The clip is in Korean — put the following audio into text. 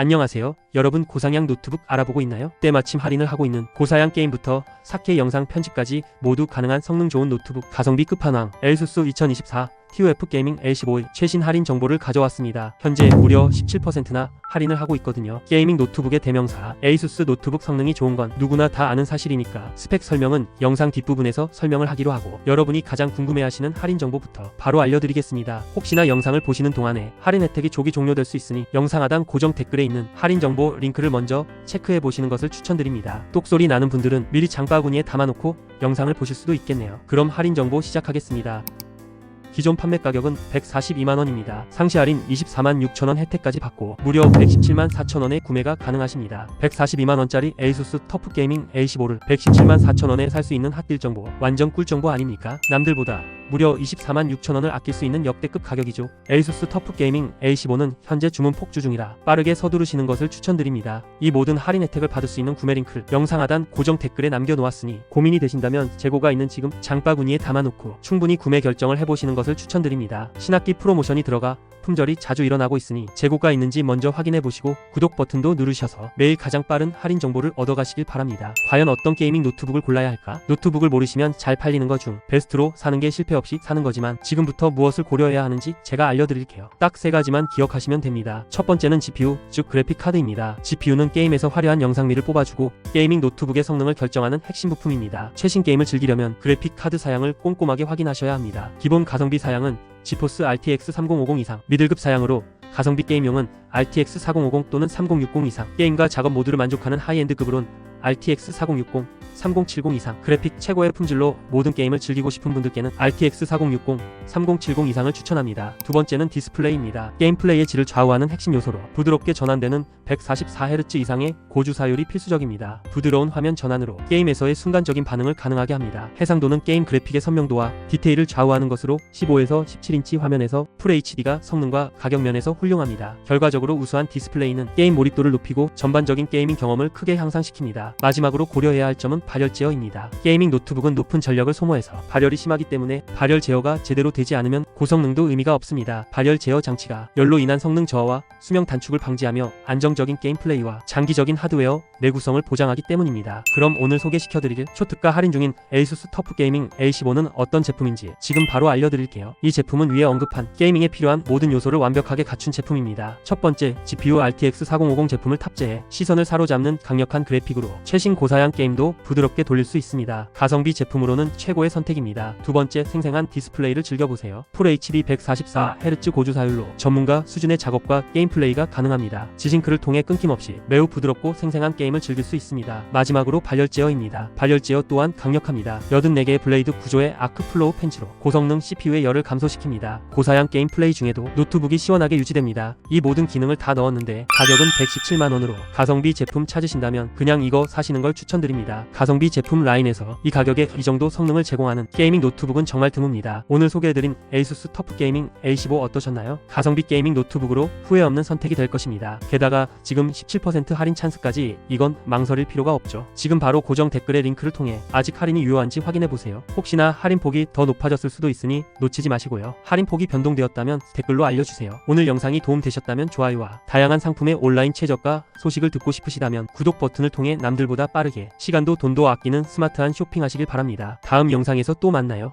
안녕하세요. 여러분 고상향 노트북 알아보고 있나요? 때마침 할인을 하고 있는 고사양 게임부터 4K 영상 편집까지 모두 가능한 성능 좋은 노트북 가성비 끝판왕 엘수스 2024 TOF 게이밍 L15의 최신 할인 정보를 가져왔습니다. 현재 무려 17%나 할인을 하고 있거든요. 게이밍 노트북의 대명사 ASUS 노트북 성능이 좋은 건 누구나 다 아는 사실이니까 스펙 설명은 영상 뒷부분에서 설명을 하기로 하고 여러분이 가장 궁금해하시는 할인 정보부터 바로 알려드리겠습니다. 혹시나 영상을 보시는 동안에 할인 혜택이 조기 종료될 수 있으니 영상 하단 고정 댓글에 있는 할인 정보 링크를 먼저 체크해 보시는 것을 추천드립니다. 똑소리 나는 분들은 미리 장바구니에 담아놓고 영상을 보실 수도 있겠네요. 그럼 할인 정보 시작하겠습니다. 기존 판매 가격은 142만 원입니다. 상시 할인 24만 6천 원 혜택까지 받고 무려 117만 4천 원에 구매가 가능하십니다. 142만 원짜리 ASUS 터프 게이밍 A15를 117만 4천 원에 살 수 있는 핫딜 정보 완전 꿀 정보 아닙니까? 남들보다 무려 24만 6천 원을 아낄 수 있는 역대급 가격이죠. ASUS 터프 게이밍 A15는 현재 주문 폭주 중이라 빠르게 서두르시는 것을 추천드립니다. 이 모든 할인 혜택을 받을 수 있는 구매 링크를 영상 하단 고정 댓글에 남겨놓았으니 고민이 되신다면 재고가 있는 지금 장바구니에 담아놓고 충분히 구매 결정을 해보시는 것을 추천드립니다. 신학기 프로모션이 들어가 품절이 자주 일어나고 있으니 재고가 있는지 먼저 확인해 보시고 구독 버튼도 누르셔서 매일 가장 빠른 할인 정보를 얻어가시길 바랍니다. 과연 어떤 게이밍 노트북을 골라야 할까? 노트북을 모르시면 잘 팔리는 것 중 베스트로 사는 게 실패 없이 사는 거지만 지금부터 무엇을 고려해야 하는지 제가 알려드릴게요. 딱 세 가지만 기억하시면 됩니다. 첫 번째는 GPU, 즉 그래픽 카드입니다. GPU는 게임에서 화려한 영상미를 뽑아주고 게이밍 노트북의 성능을 결정하는 핵심 부품입니다. 최신 게임을 즐기려면 그래픽 카드 사양을 꼼꼼하게 확인하셔야 합니다. 기본 가성비 사양은 지포스 RTX 3050 이상, 미들급 사양으로 가성비 게임용은 RTX 4050 또는 3060 이상, 게임과 작업 모두를 만족하는 하이엔드급으론 RTX 4060, 3070 이상, 그래픽 최고의 품질로 모든 게임을 즐기고 싶은 분들께는 RTX 4060, 3070 이상을 추천합니다. 두 번째는 디스플레이입니다. 게임 플레이의 질을 좌우하는 핵심 요소로 부드럽게 전환되는 144Hz 이상의 고주사율이 필수적입니다. 부드러운 화면 전환으로 게임에서의 순간적인 반응을 가능하게 합니다. 해상도는 게임 그래픽의 선명도와 디테일을 좌우하는 것으로 15에서 17인치 화면에서 FHD가 성능과 가격 면에서 훌륭합니다. 결과적으로 우수한 디스플레이는 게임 몰입도를 높이고 전반적인 게이밍 경험을 크게 향상시킵니다. 마지막으로 고려해야 할 점은 발열 제어입니다. 게이밍 노트북은 높은 전력을 소모해서 발열이 심하기 때문에 발열 제어가 제대로 되지 않으면 고성능도 의미가 없습니다. 발열 제어 장치가 열로 인한 성능 저하와 수명 단축을 방지하며 안정적인 게임 플레이와 장기적인 하드웨어 내구성을 보장하기 때문입니다. 그럼 오늘 소개시켜드릴 초특가 할인 중인 ASUS 터프 게이밍 A15는 어떤 제품인지 지금 바로 알려드릴게요. 이 제품은 위에 언급한 게이밍에 필요한 모든 요소를 완벽하게 갖춘 제품입니다. 첫 번째, GPU RTX 4050 제품을 탑재해 시선을 사로잡는 강력한 그래픽으로 최신 고사양 게임도 부드럽게 돌릴 수 있습니다. 가성비 제품으로는 최고의 선택입니다. 두 번째, 생생한 디스플레이를 즐겨보세요. FHD 144Hz 고주 사율로 전문가 수준의 작업과 게임 플레이가 가능합니다. 지싱크를 통해 끊김없이 매우 부드럽고 생생한 게임을 즐길 수 있습니다. 마지막으로 발열 제어입니다. 발열 제어 또한 강력합니다. 84개의 블레이드 구조의 아크 플로우 펜치로 고성능 CPU의 열을 감소시킵니다. 고사양 게임 플레이 중에도 노트북이 시원하게 유지됩니다. 이 모든 기능을 다 넣었는데 가격은 117만 원으로 가성비 제품 찾으신다면 그냥 이거 사시는 걸 추천드립니다. 가성비 제품 라인에서 이 가격에 이 정도 성능을 제공하는 게이밍 노트북은 정말 드뭅니다. 오늘 소개해드린 ASUS 터프 게이밍 A15 어떠셨나요? 가성비 게이밍 노트북으로 후회 없는 선택이 될 것입니다. 게다가 지금 17% 할인 찬스까지 이건 망설일 필요가 없죠. 지금 바로 고정 댓글의 링크를 통해 아직 할인이 유효한지 확인해보세요. 혹시나 할인폭이 더 높아졌을 수도 있으니 놓치지 마시고요. 할인폭이 변동되었다면 댓글로 알려주세요. 오늘 영상이 도움되셨다면 좋아요와 다양한 상품의 온라인 최저가 소식을 듣고 싶으시다면 구독 버튼을 통해 남들보다 빠르게 시간도 돈도 아끼는 스마트한 쇼핑하시길 바랍니다. 다음 영상에서 또 만나요.